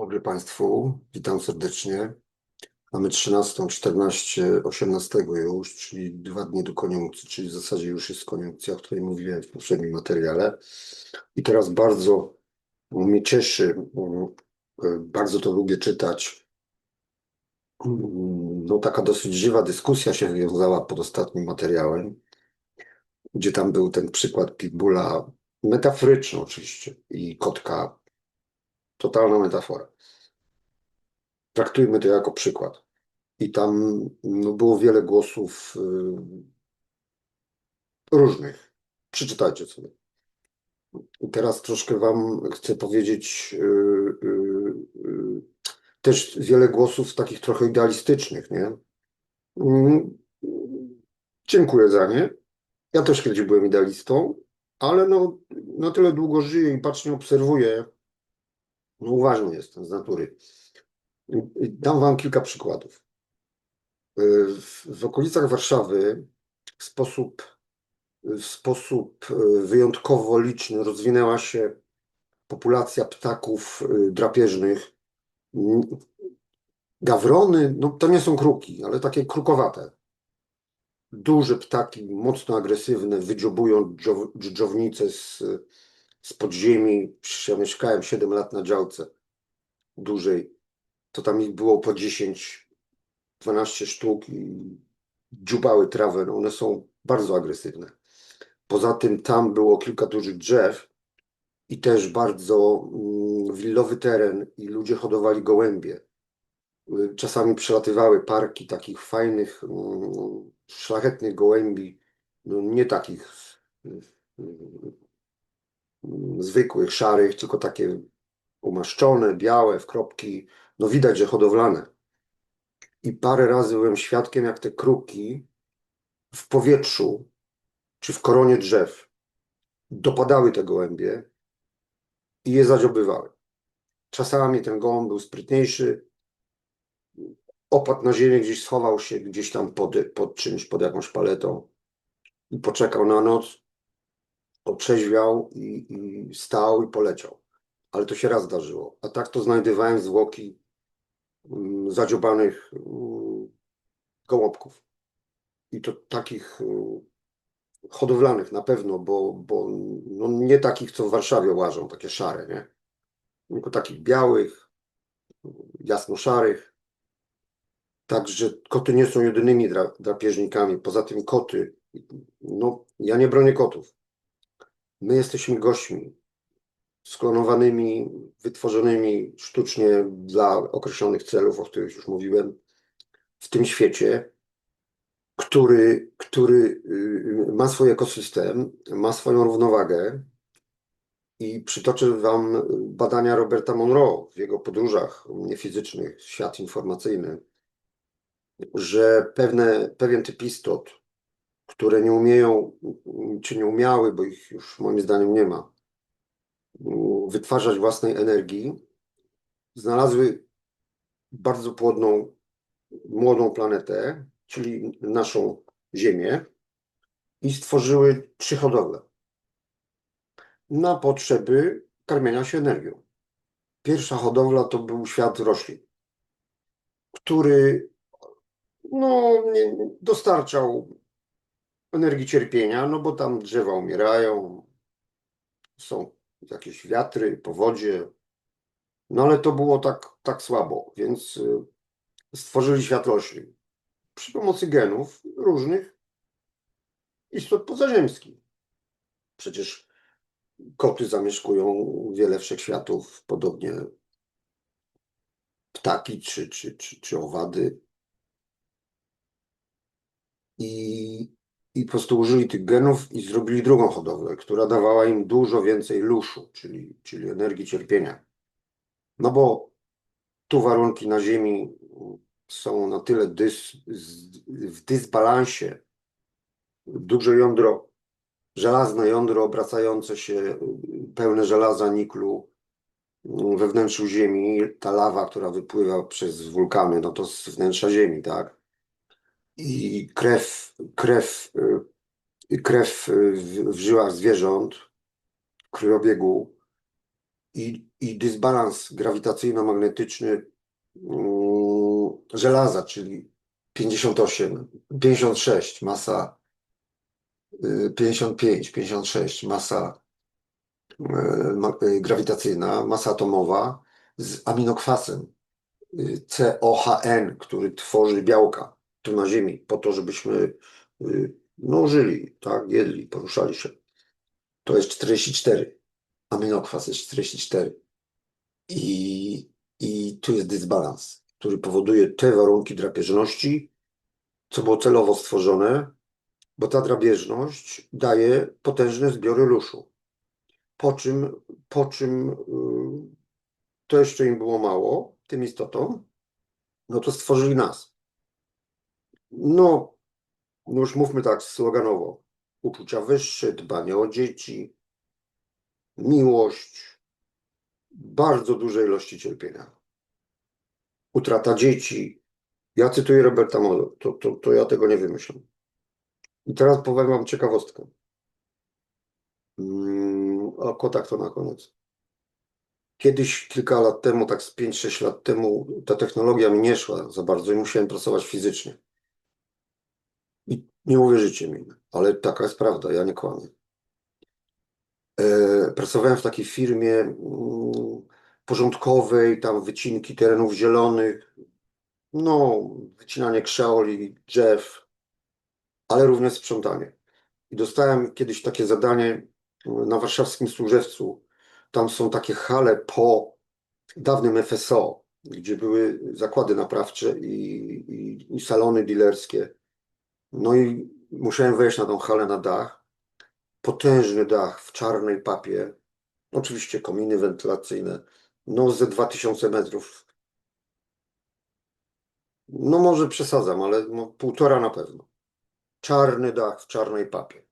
Dobry Państwu, witam serdecznie. Mamy 13, 14, 18 już, czyli dwa dni do koniunkcji, czyli w zasadzie już jest koniunkcja, o której mówiłem w poprzednim materiale. I teraz bardzo mnie cieszy, bardzo to lubię czytać. No, taka dosyć żywa dyskusja się wiązała pod ostatnim materiałem, gdzie tam był ten przykład Pitbulla, metaforyczny oczywiście, i kotka, totalna metafora. Traktujmy to jako przykład. I tam no, było wiele głosów y, różnych. Przeczytajcie sobie. I teraz troszkę Wam chcę powiedzieć y, y, też wiele głosów takich trochę idealistycznych, nie? Dziękuję za nie. Ja też kiedyś byłem idealistą, ale no, na tyle długo żyję i bacznie obserwuję, no uważny jestem z natury. Dam Wam kilka przykładów. W, w okolicach Warszawy w sposób, w sposób y, wyjątkowo liczny rozwinęła się populacja ptaków y, drapieżnych. Gawrony, no to nie są kruki, ale takie krukowate. Duże ptaki, mocno agresywne, wydźobują dżow- dżdżownice z, z podziemi. Ja mieszkałem 7 lat na działce dużej. To tam ich było po 10, 12 sztuk i dziubały trawę. No one są bardzo agresywne. Poza tym tam było kilka dużych drzew i też bardzo mm, willowy teren i ludzie hodowali gołębie. Czasami przelatywały parki takich fajnych, mm, szlachetnych gołębi, no nie takich y, zwykłych, szarych, tylko takie umaszczone, białe, w kropki. No widać, że hodowlane. I parę razy byłem świadkiem, jak te kruki w powietrzu czy w koronie drzew dopadały te gołębie i je zadziobywały. Czasami ten gołąb był sprytniejszy, opadł na ziemię, gdzieś schował się, gdzieś tam pod, pod czymś, pod jakąś paletą i poczekał na noc, otrzeźwiał i, i stał i poleciał. Ale to się raz zdarzyło. A tak to znajdowałem zwłoki mm, zadziobanych mm, gołąbków. I to takich mm, hodowlanych na pewno, bo, bo no nie takich, co w Warszawie łażą, takie szare, nie? Tylko takich białych, jasno-szarych. Także koty nie są jedynymi dra, drapieżnikami. Poza tym koty, no ja nie bronię kotów. My jesteśmy gośćmi sklonowanymi, wytworzonymi sztucznie dla określonych celów, o których już mówiłem, w tym świecie, który, który y, ma swój ekosystem, ma swoją równowagę. I przytoczę Wam badania Roberta Monroe w jego podróżach niefizycznych, świat informacyjny, że pewne, pewien typ istot, które nie umieją, czy nie umiały, bo ich już moim zdaniem nie ma, wytwarzać własnej energii, znalazły bardzo płodną, młodą planetę, czyli naszą Ziemię, i stworzyły trzy hodowle na potrzeby karmienia się energią. Pierwsza hodowla to był świat roślin, który no, dostarczał energii cierpienia, no bo tam drzewa umierają, są jakieś wiatry, powodzie, no ale to było tak, tak słabo, więc y, stworzyli świat roślin przy pomocy genów różnych istot pozaziemskich. Przecież koty zamieszkują wiele wszechświatów, podobnie ptaki czy, czy, czy, czy owady. I, I po prostu użyli tych genów i zrobili drugą hodowlę, która dawała im dużo więcej luszu, czyli, czyli energii cierpienia. No bo tu warunki na Ziemi są na tyle dys, w dysbalansie. Duże jądro, żelazne jądro obracające się, pełne żelaza, niklu we wnętrzu Ziemi, ta lawa, która wypływa przez wulkany, no to z wnętrza Ziemi, tak? I krew, krew, y, krew y, w, żyłach zwierząt, krwiobiegu i, i dysbalans grawitacyjno-magnetyczny mm, żelaza, czyli 58, 56 masa, y, 55, 56 masa y, ma- y, grawitacyjna, masa atomowa z aminokwasem COHN, który tworzy białka tu na Ziemi, po to, żebyśmy y, no, żyli, tak, jedli, poruszali się. To jest 44. Aminokwas jest 44. I, I tu jest dysbalans, który powoduje te warunki drapieżności, co było celowo stworzone, bo ta drapieżność daje potężne zbiory luszu. Po czym, po czym y, to jeszcze im było mało, tym istotom, no to stworzyli nas. No, no już mówmy tak sloganowo. Uczucia wyższe, dbanie o dzieci, miłość, bardzo duże ilości cierpienia. Utrata dzieci. Ja cytuję Roberta Modo, to, to, to ja tego nie wymyślam. I teraz powiem wam ciekawostkę. Mm, o kotach to na koniec. Kiedyś, kilka lat temu, tak z 5-6 lat temu, ta technologia mi nie szła za bardzo i musiałem pracować fizycznie. Nie uwierzycie mi, ale taka jest prawda, ja nie kłamię. E, Pracowałem w takiej firmie mm, porządkowej, tam wycinki terenów zielonych, no, wycinanie krzeoli, drzew, ale również sprzątanie. I dostałem kiedyś takie zadanie mm, na warszawskim Służewcu. Tam są takie hale po dawnym FSO, gdzie były zakłady naprawcze i, i, i salony dealerskie. No i musiałem wejść na tą halę na dach. Potężny dach w czarnej papie. Oczywiście kominy wentylacyjne. No ze 2000 metrów. No może przesadzam, ale no, półtora na pewno. Czarny dach w czarnej papie.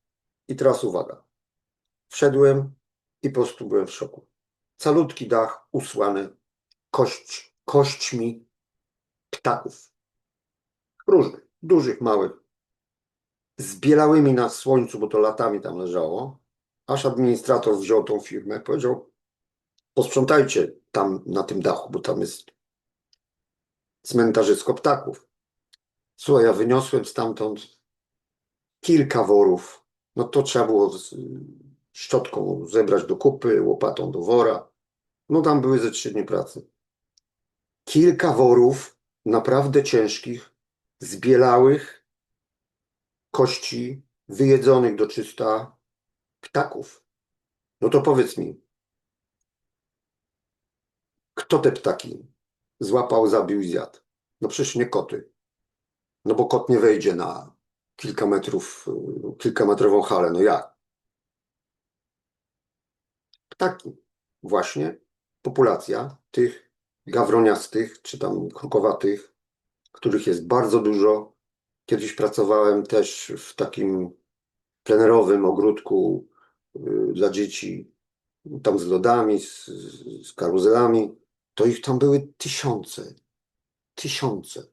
I teraz uwaga. Wszedłem i po prostu byłem w szoku. Calutki dach usłany kość, kośćmi ptaków. Różnych, dużych, małych. Zbielałymi na słońcu, bo to latami tam leżało. Aż administrator wziął tą firmę, powiedział: Posprzątajcie tam na tym dachu, bo tam jest cmentarzysko ptaków. Słuchaj, ja wyniosłem stamtąd kilka worów. No to trzeba było z szczotką zebrać do kupy, łopatą do wora. No tam były ze trzy dni pracy. Kilka worów naprawdę ciężkich, zbielałych kości wyjedzonych do czysta ptaków. No to powiedz mi, kto te ptaki złapał, zabił i zjadł? No przecież nie koty. No bo kot nie wejdzie na kilka metrów, kilkametrową halę. No jak? Ptaki. Właśnie populacja tych gawroniastych, czy tam krukowatych, których jest bardzo dużo. Kiedyś pracowałem też w takim plenerowym ogródku y, dla dzieci, tam z lodami, z, z karuzelami. To ich tam były tysiące. Tysiące.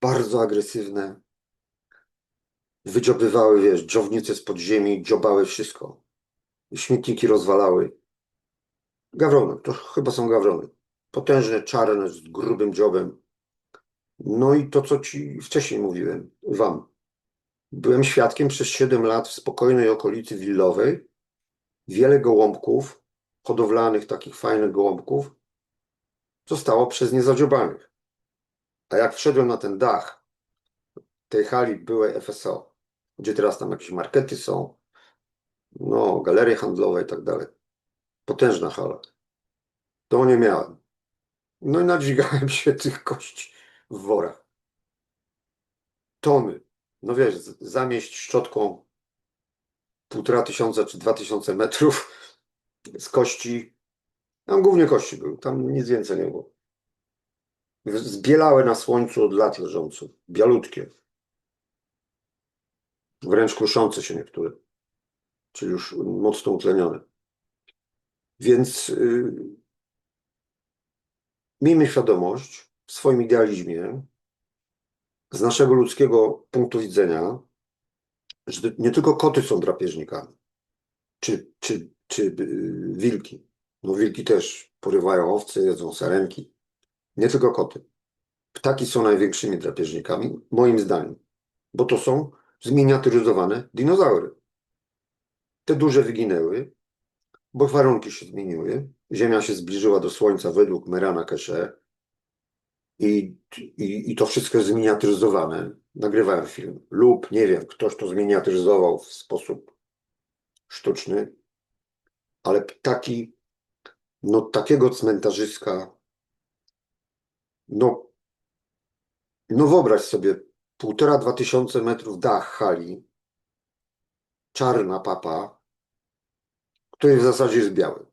Bardzo agresywne. Wydziobywały, wiesz, dżownice z podziemi, dziobały wszystko. Śmietniki rozwalały. Gawrony, to chyba są gawrony. Potężne, czarne, z grubym dziobem. No i to, co ci wcześniej mówiłem, wam. Byłem świadkiem przez 7 lat w spokojnej okolicy willowej. Wiele gołąbków, hodowlanych, takich fajnych gołąbków, zostało przez nie zadziobanych. A jak wszedłem na ten dach tej hali byłej FSO, gdzie teraz tam jakieś markety są, no, galerie handlowe i tak dalej. Potężna hala. To nie miałem. No i nadźwigałem się tych kości w worach. Tony. No wiesz, zamieść szczotką półtora tysiąca czy dwa tysiące metrów z kości. Tam głównie kości były, tam nic więcej nie było. Zbielałe na słońcu od lat leżące, bialutkie. Wręcz kruszące się niektóre, czyli już mocno utlenione. Więc yy, miejmy świadomość w swoim idealizmie, z naszego ludzkiego punktu widzenia, że nie tylko koty są drapieżnikami, czy, czy, czy yy, wilki. No wilki też porywają owce, jedzą sarenki. Nie tylko koty. Ptaki są największymi drapieżnikami, moim zdaniem, bo to są zminiaturyzowane dinozaury. Te duże wyginęły, bo warunki się zmieniły. Ziemia się zbliżyła do Słońca według Merana Keshe i, i, i to wszystko jest zminiaturyzowane. Nagrywałem film. Lub, nie wiem, ktoś to zminiaturyzował w sposób sztuczny, ale ptaki, no takiego cmentarzyska, no, no wyobraź sobie, półtora, dwa tysiące metrów dach hali, czarna papa, który w zasadzie jest biały.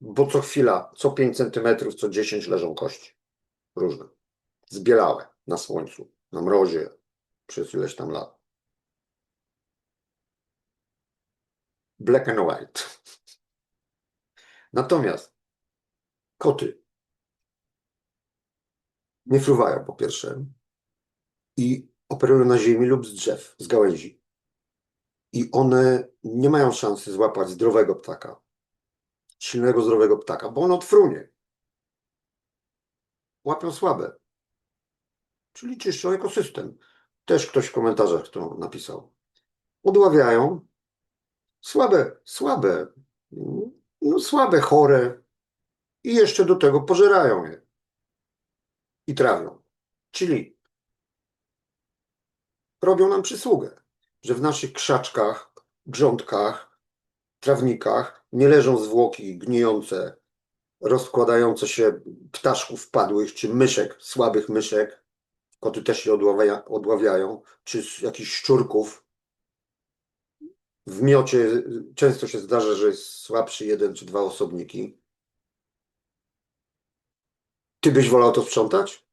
Bo co chwila, co 5 centymetrów, co 10 leżą kości. Różne. Zbielałe na słońcu, na mrozie przez ileś tam lat. Black and white. Natomiast koty nie fruwają po pierwsze i operują na ziemi lub z drzew, z gałęzi. I one nie mają szansy złapać zdrowego ptaka, silnego, zdrowego ptaka, bo on odfrunie. Łapią słabe. Czyli czyszczą ekosystem. Też ktoś w komentarzach to napisał. Odławiają słabe, słabe, no słabe, chore i jeszcze do tego pożerają je i trawią. Czyli robią nam przysługę, że w naszych krzaczkach, grządkach, trawnikach nie leżą zwłoki gnijące, rozkładające się ptaszków padłych, czy myszek, słabych myszek, koty też się odławia, odławiają, czy jakichś szczurków. W miocie często się zdarza, że jest słabszy jeden czy dwa osobniki. Ty byś wolał to sprzątać?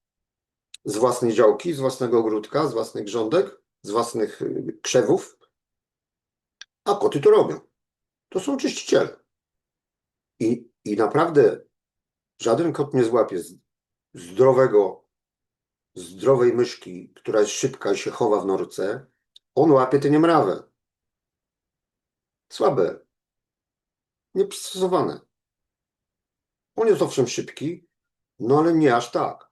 Z własnej działki, z własnego ogródka, z własnych grządek, z własnych y, krzewów? A koty to robią. To są czyściciele. I, i naprawdę żaden kot nie złapie zdrowego, zdrowej myszki, która jest szybka i się chowa w norce. On łapie tę niemrawę. Słabe. Nieprzystosowane. On jest owszem szybki, no ale nie aż tak.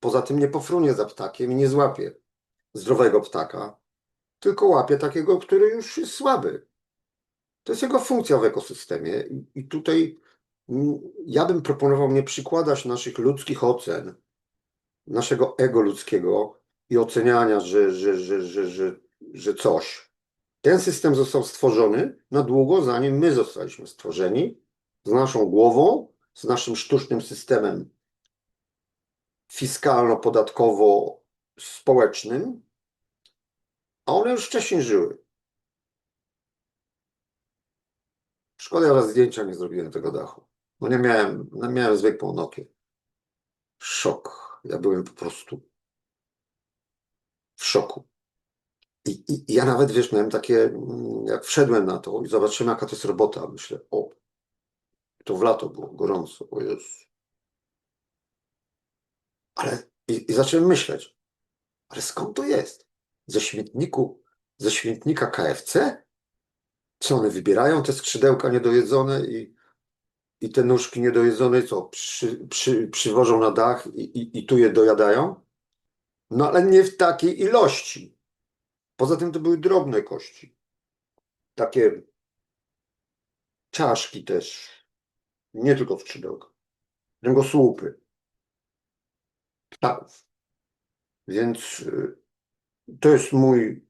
Poza tym nie pofrunie za ptakiem i nie złapie zdrowego ptaka, tylko łapie takiego, który już jest słaby. To jest jego funkcja w ekosystemie. I, tutaj ja bym proponował nie przykładać naszych ludzkich ocen, naszego ego ludzkiego i oceniania, że, że, że, że, że, że coś. Ten system został stworzony na długo, zanim my zostaliśmy stworzeni, z naszą głową, z naszym sztucznym systemem fiskalno-podatkowo-społecznym, a one już wcześniej żyły. Szkoda, raz zdjęcia nie zrobiłem tego dachu. No nie miałem, no miałem zwykłą Nokię. Szok. Ja byłem po prostu w szoku. I, i, i ja nawet, wiesz, miałem takie, mm, jak wszedłem na to i zobaczyłem, jaka to jest robota, myślę, o, to w lato było gorąco, o Jezu. Ale i, i zacząłem myśleć, ale skąd to jest? Ze śmietniku, ze śmietnika KFC? Co one wybierają te skrzydełka niedojedzone i, i te nóżki niedojedzone, co przy, przy, przywożą na dach i, i, i tu je dojadają? No ale nie w takiej ilości. Poza tym to były drobne kości. Takie czaszki też. Nie tylko skrzydełka. Kręgosłupy. Ptaków. Więc y, to jest mój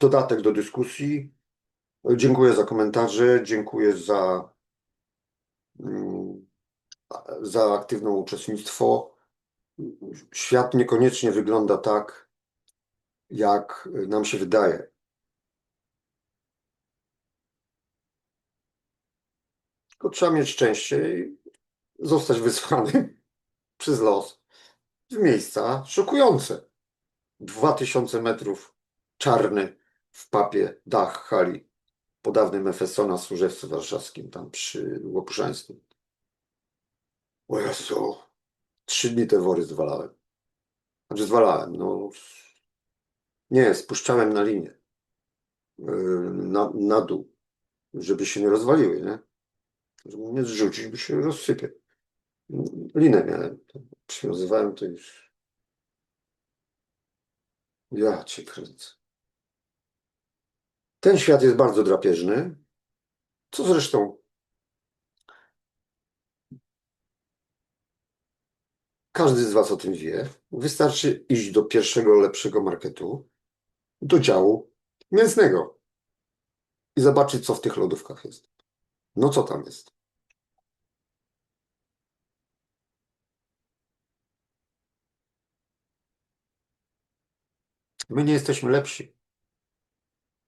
dodatek do dyskusji. Dziękuję za komentarze, dziękuję za, za aktywne uczestnictwo. Świat niekoniecznie wygląda tak, jak nam się wydaje. Tylko trzeba mieć szczęście i zostać wysłany przez los w miejsca szokujące. 2000 metrów czarny w papie dach hali po dawnym Efesona w Służewcu Warszawskim, tam przy Łopuszańskim. O Jezu, trzy dni te wory zwalałem. Znaczy zwalałem, no nie, spuszczałem na linię, yy, na, na dół, żeby się nie rozwaliły, nie? Żeby mnie zrzucić, bo się rozsypie. Linę miałem. Przywiązywałem to już. Ja cię kręcę. Ten świat jest bardzo drapieżny, co zresztą każdy z Was o tym wie. Wystarczy iść do pierwszego lepszego marketu, do działu mięsnego i zobaczyć, co w tych lodówkach jest. No co tam jest? My nie jesteśmy lepsi.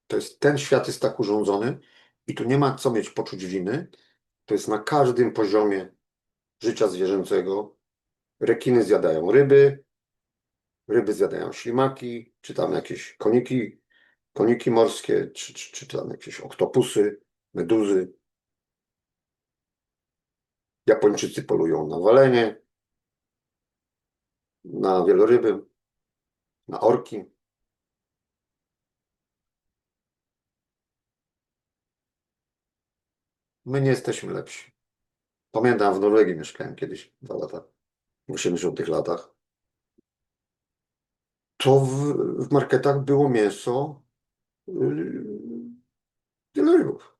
To jest, ten świat jest tak urządzony i tu nie ma co mieć poczuć winy. To jest na każdym poziomie życia zwierzęcego. Rekiny zjadają ryby, ryby zjadają ślimaki, czy tam jakieś koniki, koniki morskie, czy, czy, czy tam jakieś oktopusy, meduzy. Japończycy polują na walenie, na wieloryby, na orki. My nie jesteśmy lepsi. Pamiętam, w Norwegii mieszkałem kiedyś, dwa lata, w 80 latach. To w, w marketach było mięso yy, wielorybów.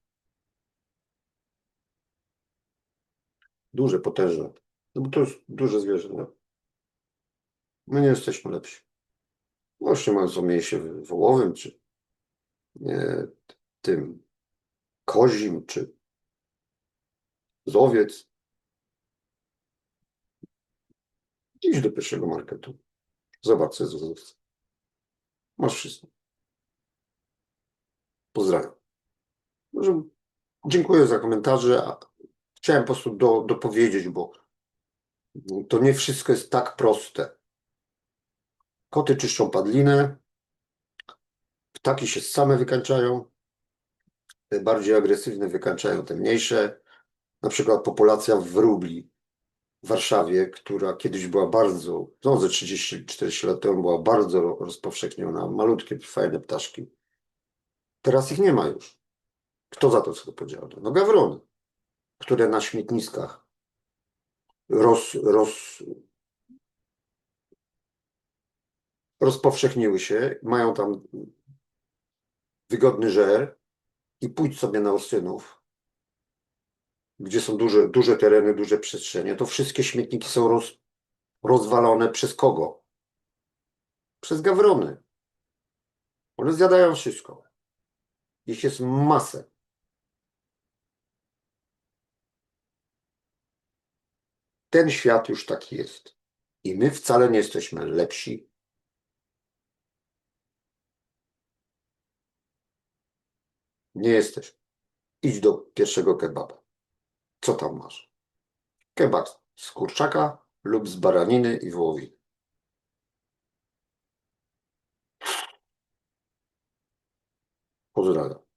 Duże, potężne. No bo to jest duże zwierzę. No. My nie jesteśmy lepsi. Właśnie mówiąc o mięsie wołowym, czy nie, tym kozim, czy z owiec. Idź do pierwszego marketu. Zobacz, co jest w. Masz wszystko. Pozdrawiam. Może dziękuję za komentarze. Chciałem po prostu do, dopowiedzieć, bo to nie wszystko jest tak proste. Koty czyszczą padlinę, ptaki się same wykańczają, te bardziej agresywne wykańczają te mniejsze. Na przykład populacja wróbli w Warszawie, która kiedyś była bardzo, no ze 30-40 lat temu była bardzo ro- rozpowszechniona, malutkie, fajne ptaszki. Teraz ich nie ma już. Kto za to co odpowiedzialny? No gawrony, które na śmietniskach roz, roz, rozpowszechniły się, mają tam wygodny żer i pójdź sobie na Ostynów, gdzie są duże, duże tereny, duże przestrzenie, to wszystkie śmietniki są roz, rozwalone przez kogo? Przez gawrony. One zjadają wszystko. Ich jest masę. Ten świat już taki jest. I my wcale nie jesteśmy lepsi. Nie jesteś. Idź do pierwszego kebaba. Co tam masz? Kebab z kurczaka lub z baraniny i wołowiny. Pozdrawiam.